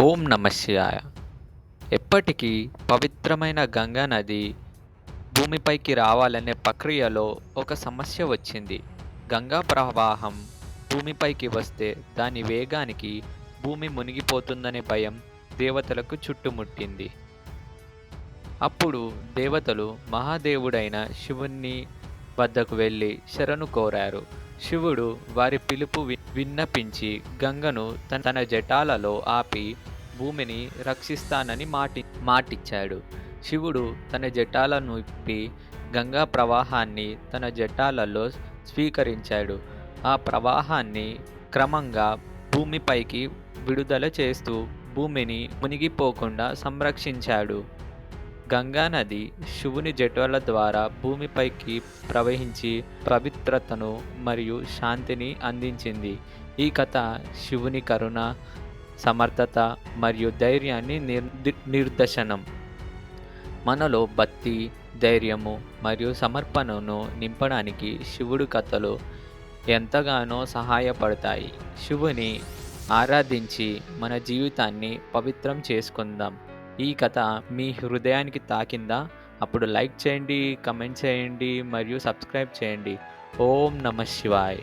ఓం నమ శివాయ. ఎప్పటికీ పవిత్రమైన గంగా నది భూమిపైకి రావాలనే ప్రక్రియలో ఒక సమస్య వచ్చింది. గంగా ప్రవాహం భూమిపైకి వస్తే దాని వేగానికి భూమి మునిగిపోతుందనే భయం దేవతలకు చుట్టుముట్టింది. అప్పుడు దేవతలు మహాదేవుడైన శివుణ్ణి వద్దకు వెళ్ళి శరణు కోరారు. శివుడు వారి పిలుపు వి- విన్నపించి గంగను తన తన జటాలలో ఆపి భూమిని రక్షిస్తానని మాటి మాటిచ్చాడు. శివుడు తన జటాలను ఇప్పి గంగా ప్రవాహాన్ని తన జటాలలో స్వీకరించాడు. ఆ ప్రవాహాన్ని క్రమంగా భూమిపైకి విడుదల చేస్తూ భూమిని మునిగిపోకుండా సంరక్షించాడు. గంగా నది శివుని జటాల ద్వారా భూమిపైకి ప్రవహించి పవిత్రతను మరియు శాంతిని అందించింది. ఈ కథ శివుని కరుణ సమర్థత మరియు ధైర్యాన్ని నిర్ నిర్దశనం మనలో భక్తి ధైర్యము మరియు సమర్పణను నింపడానికి శివుడు కథలు ఎంతగానో సహాయపడతాయి. శివుని ఆరాధించి మన జీవితాన్ని పవిత్రం చేసుకుందాం. ఈ కథ మీ హృదయానికి తాకిందా? అప్పుడు లైక్ చేయండి కమెంట్ చేయండి మరియు సబ్స్క్రైబ్ చేయండి. ఓం నమ శివాయ్.